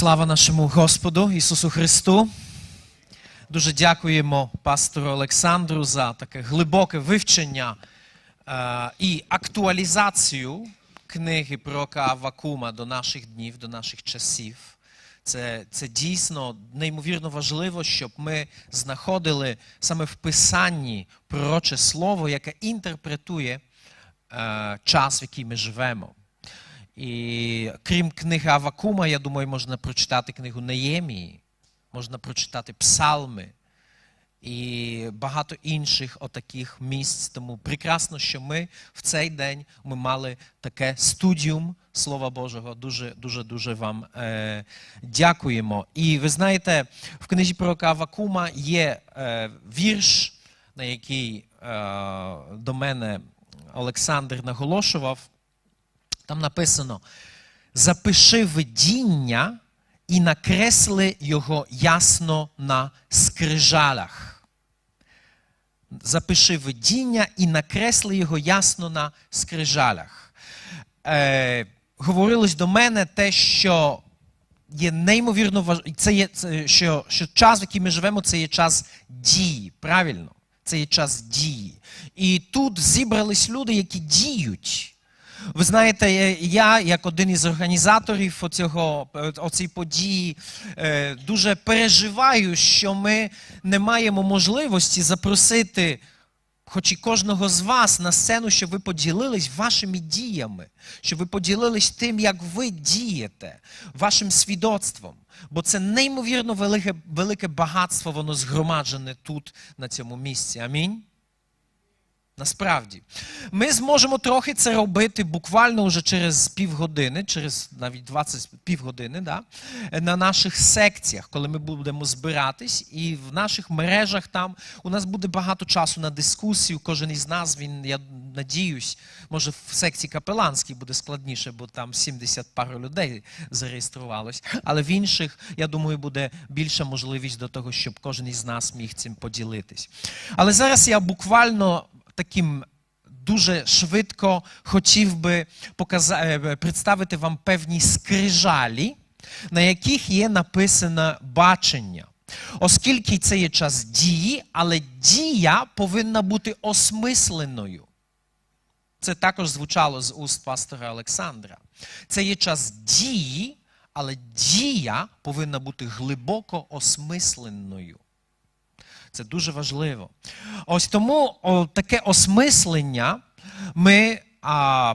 Слава нашому Господу Ісусу Христу. Дуже дякуємо пастору Олександру за таке глибоке вивчення е, і актуалізацію книги пророка Авакума до наших днів, до наших часів. Це, це дійсно неймовірно важливо, щоб ми знаходили саме в Писанні пророче слово, яке інтерпретує е, час, в який ми живемо. І крім книги Авакума, я думаю, можна прочитати книгу Неємії, можна прочитати Псалми і багато інших отаких місць. Тому прекрасно, що ми в цей день ми мали таке студіум Слова Божого. Дуже дуже дуже вам е, дякуємо. І ви знаєте, в книзі пророка Авакума є е, вірш, на який е, до мене Олександр наголошував. Там написано: запиши видіння і накресли його ясно на скрижалях. Запиши видіння і накресли його ясно на скрижалях. Е, говорилось до мене те, що є неймовірно важливо, це є, це, що, що час, в який ми живемо, це є час дії. Правильно? Це є час дії. І тут зібрались люди, які діють. Ви знаєте, я, як один із організаторів оцього, оцій події, е, дуже переживаю, що ми не маємо можливості запросити, хоч і кожного з вас, на сцену, щоб ви поділились вашими діями, щоб ви поділились тим, як ви дієте, вашим свідоцтвом. Бо це неймовірно велике, велике багатство, воно згромаджене тут, на цьому місці. Амінь. Насправді, ми зможемо трохи це робити буквально вже через півгодини, через навіть 20 півгодини, да, на наших секціях, коли ми будемо збиратись, і в наших мережах там у нас буде багато часу на дискусію. Кожен із нас, він, я надіюсь, може в секції капеланській буде складніше, бо там 70 пару людей зареєструвалось. Але в інших, я думаю, буде більша можливість до того, щоб кожен із нас міг цим поділитись. Але зараз я буквально таким дуже швидко хотів би показати, представити вам певні скрижалі, на яких є написане бачення. Оскільки це є час дії, але дія повинна бути осмисленою. Це також звучало з уст пастора Олександра. Це є час дії, але дія повинна бути глибоко осмисленою. Це дуже важливо. Ось тому о, таке осмислення ми а,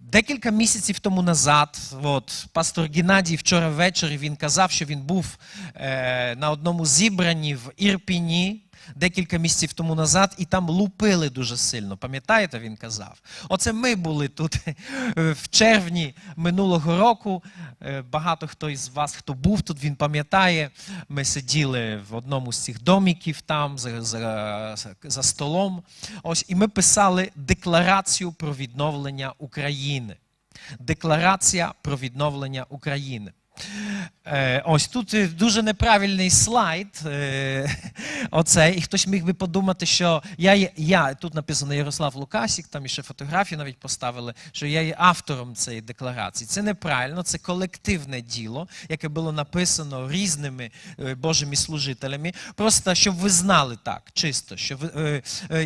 декілька місяців тому назад, от, пастор Геннадій вчора ввечері він казав, що він був е, на одному зібранні в Ірпіні. Декілька місяців тому назад, і там лупили дуже сильно. Пам'ятаєте, він казав? Оце ми були тут в червні минулого року. Е, Багато хто із вас, хто був тут, він пам'ятає. Ми сиділи в одному з цих доміків там за, за, за столом. Ось і ми писали декларацію про відновлення України. Декларація про відновлення України. Е, Ось тут дуже неправильний слайд. Е, оцей, і хтось міг би подумати, що я, я тут написано Ярослав Лукасік, там іще фотографію навіть поставили, що я є автором цієї декларації. Це неправильно, це колективне діло, яке було написано різними е, Божими служителями. Просто щоб ви знали так, чисто, що ви,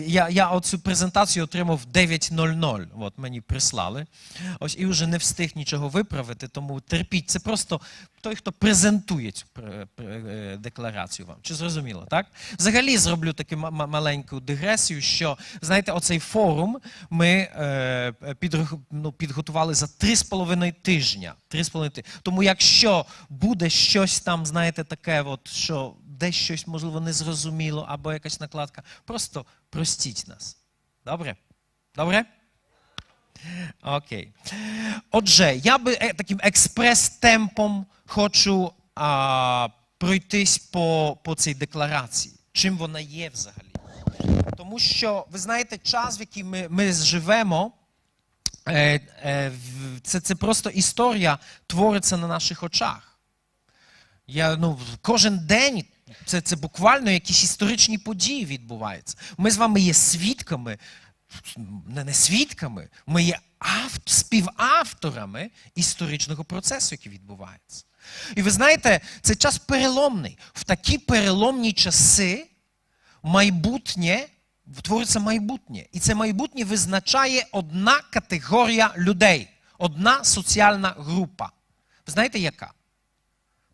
я, я оцю презентацію отримав 9.00. От мені прислали. Ось і вже не встиг нічого виправити, тому терпіть. Це просто той, хто презентує цю е, декларацію вам. Чи зрозуміло, так? Взагалі зроблю таку ма- ма- маленьку дигресію, що знаєте, оцей форум ми е, ну, підготували за три з половиною тижня. Три з половиною тижня. Тому якщо буде щось там, знаєте, таке, от, що десь щось можливо незрозуміло або якась накладка, просто простіть нас. Добре? Добре? Окей. Отже, я би е, таким експрес-темпом хочу а, пройтись по, по цій декларації. Чим вона є взагалі? Тому що, ви знаєте, час, в який ми, ми живемо, е, е, це, це просто історія твориться на наших очах. Я, ну, кожен день це, це буквально якісь історичні події відбуваються. Ми з вами є свідками не, свідками, ми є ав- співавторами історичного процесу, який відбувається. І ви знаєте, це час переломний. В такі переломні часи майбутнє твориться майбутнє. І це майбутнє визначає одна категорія людей, одна соціальна група. Ви знаєте, яка?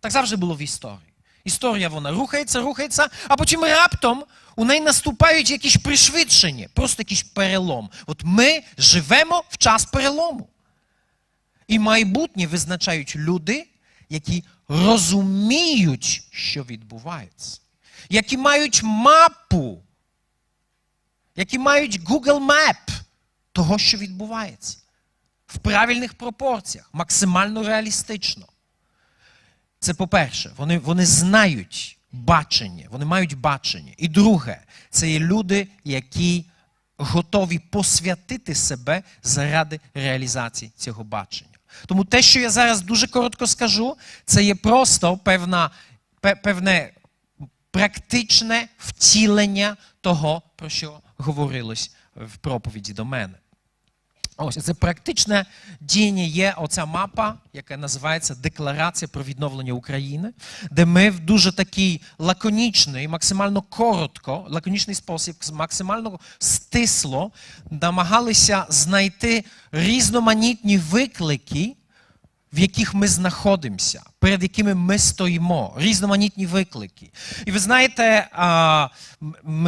Так завжди було в історії. Історія вона рухається, рухається, а потім раптом у неї наступають якісь пришвидшення, просто якийсь перелом. От ми живемо в час перелому. І майбутнє визначають люди, які розуміють, що відбувається, які мають мапу, які мають Google Map того, що відбувається, в правильних пропорціях, максимально реалістично. Це по-перше, вони, вони знають бачення, вони мають бачення. І друге, це є люди, які готові посвятити себе заради реалізації цього бачення. Тому те, що я зараз дуже коротко скажу, це є просто певна, певне практичне втілення того, про що говорилось в проповіді до мене. Ось це практичне діяння є оця мапа, яка називається Декларація про відновлення України, де ми в дуже такий лаконічний, максимально коротко, лаконічний спосіб, максимально стисло намагалися знайти різноманітні виклики, в яких ми знаходимося, перед якими ми стоїмо, різноманітні виклики. І ви знаєте, а,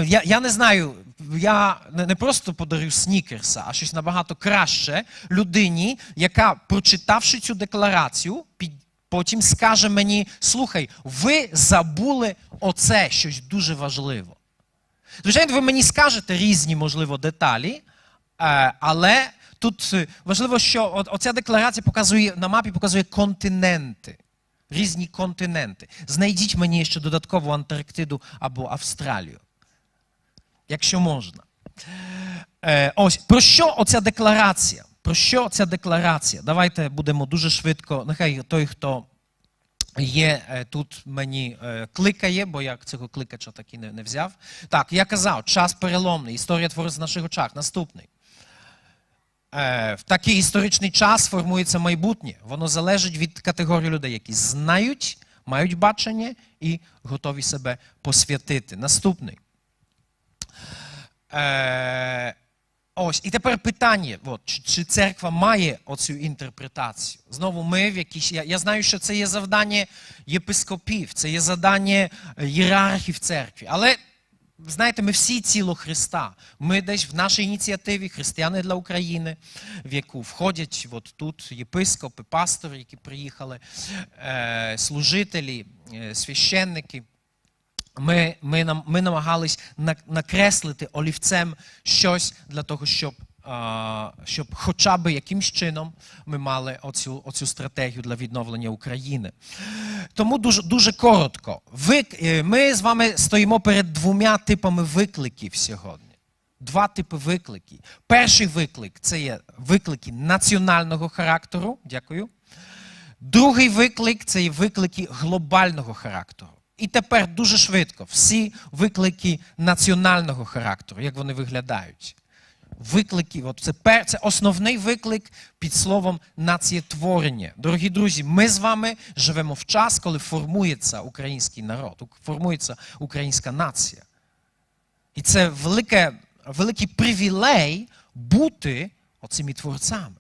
я, я не знаю, я не просто подарю снікерса, а щось набагато краще людині, яка, прочитавши цю декларацію, під, потім скаже мені: слухай, ви забули оце щось дуже важливо. Звичайно, ви мені скажете різні, можливо, деталі, е, але тут е, важливо, що оця декларація показує на мапі показує континенти. Різні континенти. Знайдіть мені ще додатково Антарктиду або Австралію, якщо можна. Е, ось про що оця декларація? Про що ця декларація? Давайте будемо дуже швидко. Нехай той, хто є е, тут мені е, кликає, бо я цього кликача так і не, не взяв. Так, я казав, час переломний, історія твориться в наших очах. Наступний. Е, в такий історичний час формується майбутнє. Воно залежить від категорії людей, які знають, мають бачення і готові себе посвятити. Наступний. Е, ось, і тепер питання: от, чи, чи церква має оцю інтерпретацію? Знову ми в якійсь. Я, я знаю, що це є завдання єпископів, це є завдання ієрархів церкви. Але знаєте, ми всі тіло Христа. Ми десь в нашій ініціативі Християни для України, в яку входять от тут єпископи, пастори, які приїхали, е, служителі, е, священники. Ми, ми, ми намагались накреслити олівцем щось для того, щоб, щоб хоча б якимсь чином ми мали оцю, оцю стратегію для відновлення України. Тому дуже, дуже коротко. Ви, е, ми з вами стоїмо перед двома типами викликів сьогодні. Два типи викликів. Перший виклик це є виклики національного характеру. Дякую. Другий виклик це є виклики глобального характеру. І тепер дуже швидко всі виклики національного характеру, як вони виглядають. Виклики, от це, це основний виклик під словом націєтворення. Дорогі друзі, ми з вами живемо в час, коли формується український народ, формується українська нація. І це велике, великий привілей бути оцими творцями.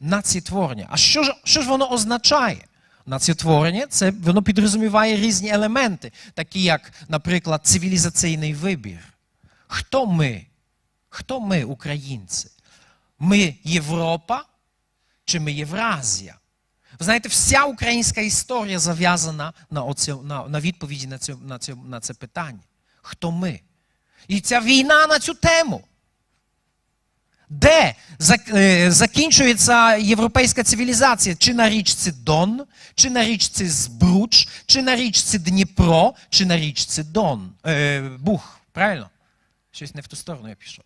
Націєтворення. А що ж, що ж воно означає? Націєтворення це воно підрозуміває різні елементи, такі як, наприклад, цивілізаційний вибір. Хто ми? Хто ми, українці? Ми Європа чи ми Євразія? Ви знаєте, вся українська історія зав'язана на, оцю, на, на відповіді на це, на, це, на це питання. Хто ми? І ця війна на цю тему. Де е, закінчується європейська цивілізація? Чи на річці Дон, чи на річці Збруч, чи на річці Дніпро, чи на річці Дон? Е, Бух, правильно? Щось не в ту сторону я пішов.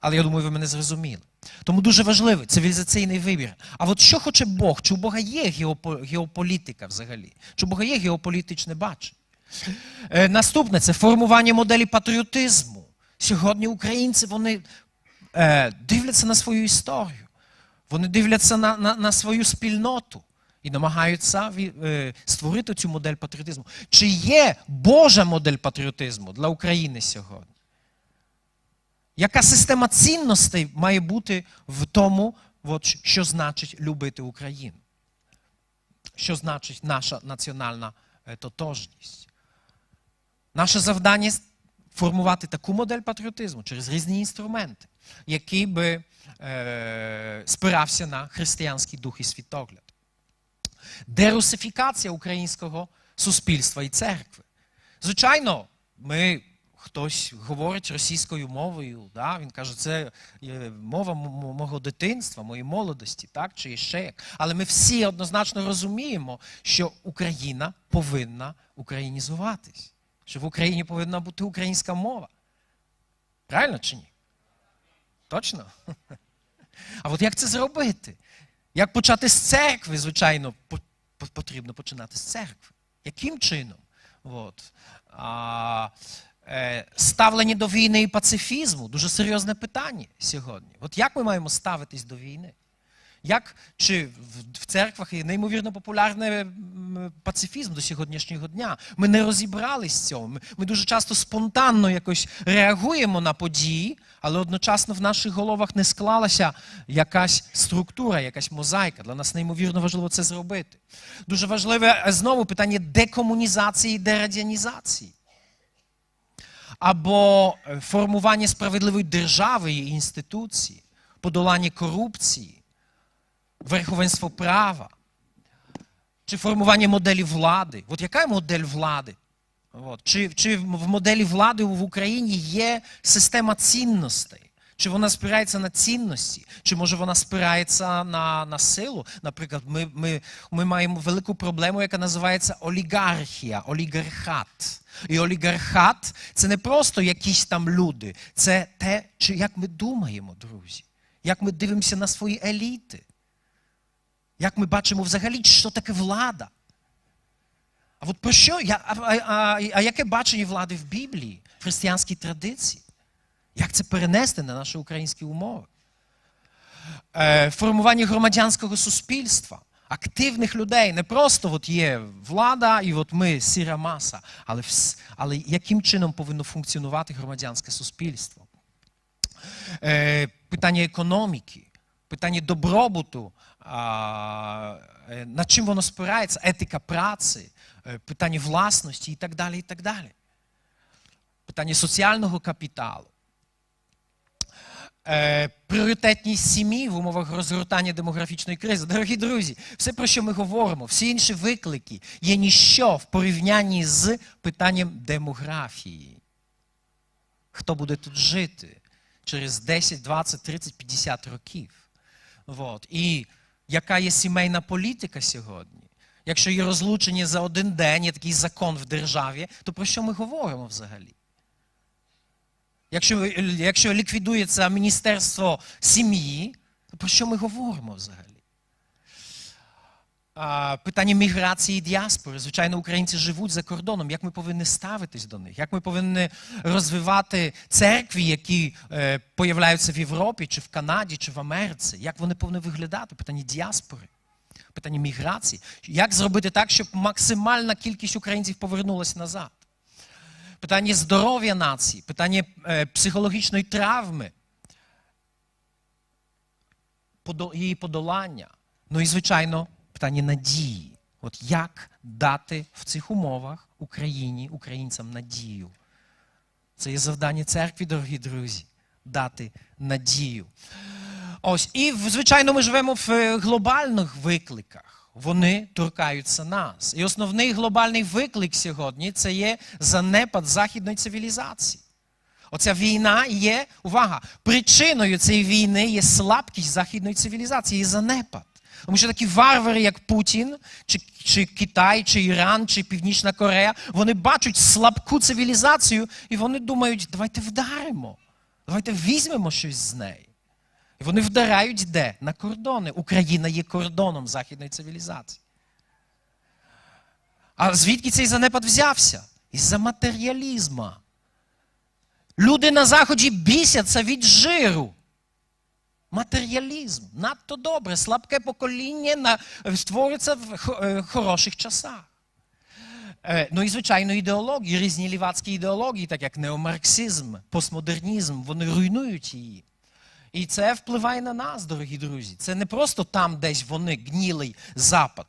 Але я думаю, ви мене зрозуміли. Тому дуже важливий цивілізаційний вибір. А от що хоче Бог? Чи у Бога є геополітика взагалі? Чи у Бога є геополітичне бачення? Е, Наступне це формування моделі патріотизму. Сьогодні українці вони е, дивляться на свою історію, вони дивляться на, на, на свою спільноту і намагаються е, створити цю модель патріотизму. Чи є Божа модель патріотизму для України сьогодні? Яка система цінностей має бути в тому, от, що значить любити Україну? Що значить наша національна е, тотожність? Наше завдання формувати таку модель патріотизму через різні інструменти, який би е, спирався на християнський дух і світогляд. Дерусифікація українського суспільства і церкви. Звичайно, ми. Хтось говорить російською мовою, да? він каже, це мова мого дитинства, моєї молодості, так? чи ще як. Але ми всі однозначно розуміємо, що Україна повинна українізуватись, що в Україні повинна бути українська мова. Правильно чи ні? Точно? А от як це зробити? Як почати з церкви, звичайно, по- по- потрібно починати з церкви. Яким чином? От. А, ставлення до війни і пацифізму дуже серйозне питання сьогодні. От як ми маємо ставитись до війни? Як чи в, церквах є неймовірно популярний пацифізм до сьогоднішнього дня? Ми не розібрались з цього. Ми, ми дуже часто спонтанно якось реагуємо на події, але одночасно в наших головах не склалася якась структура, якась мозаїка. Для нас неймовірно важливо це зробити. Дуже важливе е, знову питання декомунізації і дерадянізації. Або е, формування справедливої держави і інституції, подолання корупції, верховенство права, чи формування моделі влади. От яка модель влади? От. Чи, чи в моделі влади в Україні є система цінностей? Чи вона спирається на цінності, чи може вона спирається на, на силу? Наприклад, ми, ми, ми маємо велику проблему, яка називається олігархія, олігархат. І олігархат це не просто якісь там люди, це те, чи як ми думаємо, друзі, як ми дивимося на свої еліти. Як ми бачимо взагалі, що таке влада? А от про що? А, а, а, а яке бачення влади в Біблії, в християнській традиції? Як це перенести на наші українські умови? Е, формування громадянського суспільства, активних людей. Не просто от є влада і от ми сіра маса, але, але яким чином повинно функціонувати громадянське суспільство? Е, питання економіки, питання добробуту, е, на чим воно спирається, етика праці, питання власності і так далі. і так далі. Питання соціального капіталу. Е, пріоритетність сім'ї в умовах розгортання демографічної кризи. Дорогі друзі, все, про що ми говоримо, всі інші виклики є ніщо в порівнянні з питанням демографії. Хто буде тут жити через 10, 20, 30, 50 років? От. І яка є сімейна політика сьогодні? Якщо є розлучення за один день, є такий закон в державі, то про що ми говоримо взагалі? Якщо, якщо ліквідується Міністерство сім'ї, то про що ми говоримо взагалі? Питання міграції і діаспори. Звичайно, українці живуть за кордоном. Як ми повинні ставитись до них? Як ми повинні розвивати церкві, які е, появляються в Європі, чи в Канаді, чи в Америці? Як вони повинні виглядати? Питання діаспори, питання міграції. Як зробити так, щоб максимальна кількість українців повернулася назад? Питання здоров'я нації, питання е, психологічної травми, її подолання. Ну і, звичайно, питання надії. От як дати в цих умовах Україні, українцям надію? Це є завдання церкви, дорогі друзі, дати надію. Ось, і, звичайно, ми живемо в е, глобальних викликах. Вони торкаються нас. І основний глобальний виклик сьогодні це є занепад західної цивілізації. Оця війна є, увага, причиною цієї війни є слабкість західної цивілізації, є занепад. Тому що такі варвари, як Путін, чи, чи Китай, чи Іран, чи Північна Корея, вони бачать слабку цивілізацію і вони думають, давайте вдаримо, давайте візьмемо щось з неї. І вони вдарають де? На кордони. Україна є кордоном західної цивілізації. А звідки цей занепад взявся? Із-за матеріалізму. Люди на Заході бісяться від жиру. Матеріалізм надто добре, слабке покоління на, створюється в е, хороших часах. Е, Ну і, звичайно, ідеології, різні лівацькі ідеології, так як неомарксизм, постмодернізм, вони руйнують її. І це впливає на нас, дорогі друзі. Це не просто там, десь вони гнілий запад.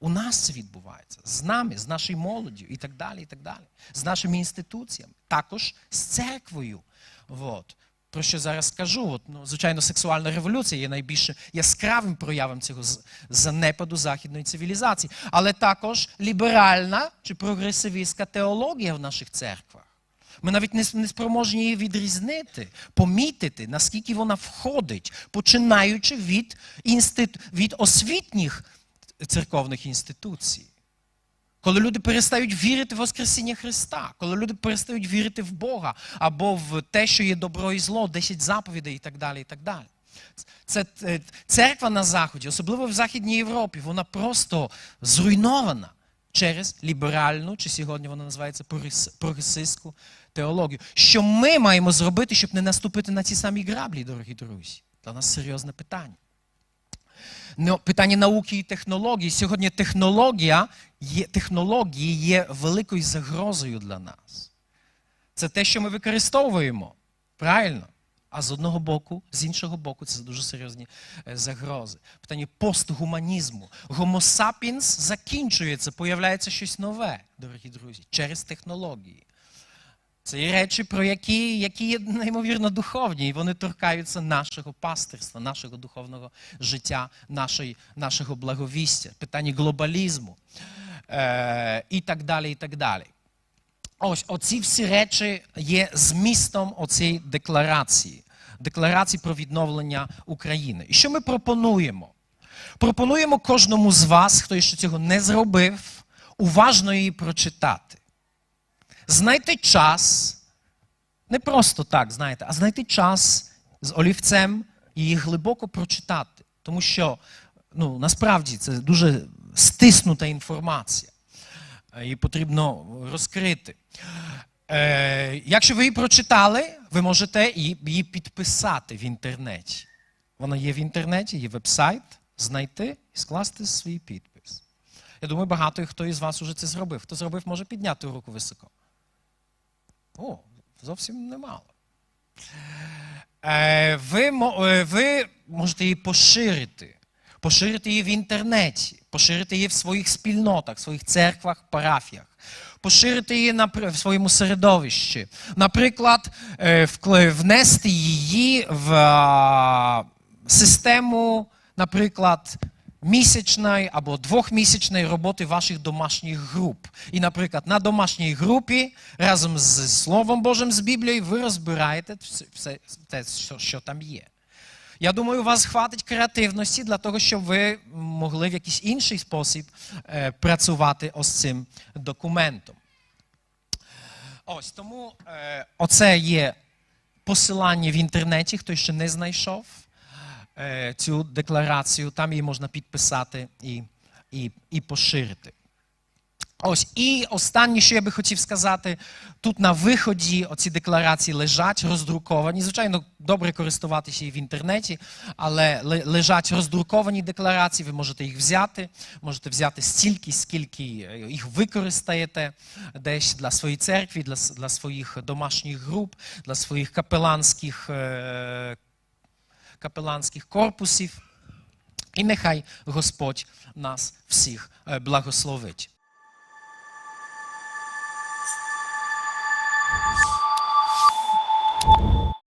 У нас це відбувається з нами, з нашою молоддю і так далі, і так далі, з нашими інституціями, також з церквою. От. Про що зараз скажу? От, ну, звичайно, сексуальна революція є найбільш яскравим проявом цього занепаду західної цивілізації, але також ліберальна чи прогресивістська теологія в наших церквах. Ми навіть не, не спроможні її відрізнити, помітити, наскільки вона входить, починаючи від, інститу, від освітніх церковних інституцій. Коли люди перестають вірити в Воскресіння Христа, коли люди перестають вірити в Бога або в те, що є добро і зло, 10 заповідей і так далі. і так далі. Це е, церква на Заході, особливо в Західній Європі, вона просто зруйнована через ліберальну, чи сьогодні вона називається прогресистську теологію. Що ми маємо зробити, щоб не наступити на ці самі граблі, дорогі друзі? Для нас серйозне питання. Ну, питання науки і технологій. Сьогодні технологія є, технології є великою загрозою для нас. Це те, що ми використовуємо. Правильно? А з одного боку, з іншого боку, це дуже серйозні е, загрози. Питання постгуманізму. Sapiens закінчується, появляється щось нове, дорогі друзі, через технології. Це є речі, про які, які є неймовірно духовні, і вони торкаються нашого пастирства, нашого духовного життя, нашої, нашого благовістя, питання глобалізму е, і так далі. і так далі. Ось оці всі речі є змістом оцієї декларації, декларації про відновлення України. І що ми пропонуємо? Пропонуємо кожному з вас, хто ще цього не зробив, уважно її прочитати. Знайти час, не просто так, знаєте, а знайти час з олівцем і глибоко прочитати. Тому що ну, насправді це дуже стиснута інформація. Е, Її потрібно розкрити. Е, якщо ви її прочитали, ви можете її підписати в інтернеті. Вона є в інтернеті, є веб-сайт, знайти і скласти свій підпис. Я думаю, багато хто із вас уже це зробив. Хто зробив, може підняти руку високо. О, зовсім немало. Е, ви, е, ви можете її поширити. Поширити її в інтернеті, поширити її в своїх спільнотах, в своїх церквах, парафіях, поширити її в своєму середовищі. Наприклад, е, внести її в систему, наприклад, місячної або двохмісячної роботи ваших домашніх груп. І, наприклад, на домашній групі разом з Словом Божим з Біблією ви розбираєте все, те, що, там є. Я думаю, у вас хватить креативності для того, щоб ви могли в якийсь інший спосіб е, працювати ось цим документом. Ось тому е, оце є посилання в інтернеті, хто ще не знайшов цю декларацію, там її можна підписати і, і, і поширити. Ось і останнє, що я би хотів сказати, тут на виході оці декларації лежать роздруковані. Звичайно, добре користуватися і в інтернеті, але лежать роздруковані декларації. Ви можете їх взяти, можете взяти стільки, скільки е, їх використаєте десь для своєї церкви, для, для своїх домашніх груп, для своїх капеланських, е, капеланських корпусів. І нехай Господь нас всіх е, благословить.